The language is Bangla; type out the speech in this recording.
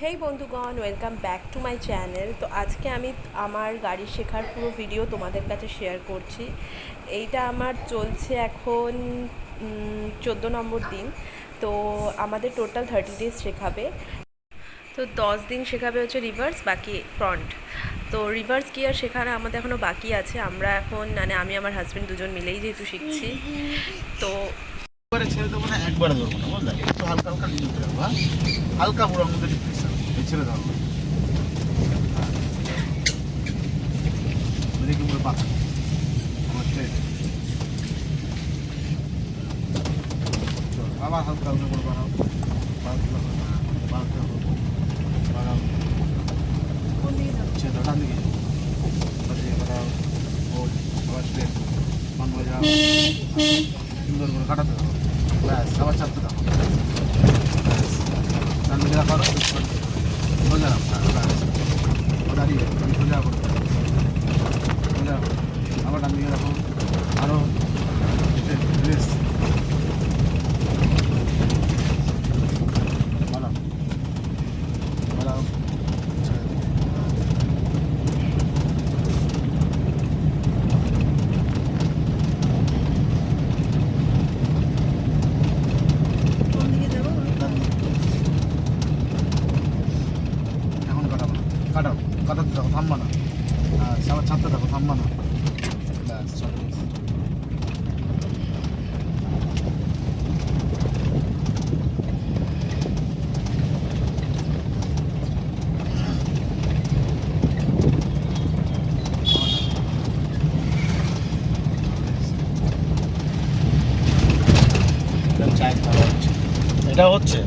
হেই বন্ধুগণ welcome back to my channel তো আজকে আমি আমার গাড়ি শেখার পুরো ভিডিও তোমাদের কাছে শেয়ার করছি। এইটা আমার চলছে এখন চোদ্দ নম্বর দিন। তো আমাদের টোটাল থার্টি ডেজ শেখাবে। তো দশ দিন শেখাবে হচ্ছে রিভার্স বাকি ফ্রন্ট তো রিভার্স গিয়ার শেখানো আমাদের এখনও বাকি আছে। আমরা এখন মানে আমি আমার হাজব্যান্ড দুজন মিলেই যেহেতু শিখছি। তো ছেড়ে দেবো না, একবারে ধরবো না, বুঝলে? একটু হালকা হালকা হ্যাঁ? হালকা ডিপ্রেশন এই ছেড়ে দাও, সুন্দর করে কাটাতে হবে ব্যাস আবার চাপতে ব্যাস ডান দিকে সোজা রাখো হ্যাঁ ব্যাস ও দাঁড়িয়ে তুমি সোজা করো সোজা করো আবার ডান দিকে রাখো আরও রেস বাড়াও না। কাটাও কাটাতে থাকো থামবা না। হ্যাঁ আবার ছাড়তে থাকো থামবা না। ব্যাস চলো। এটা হচ্ছে।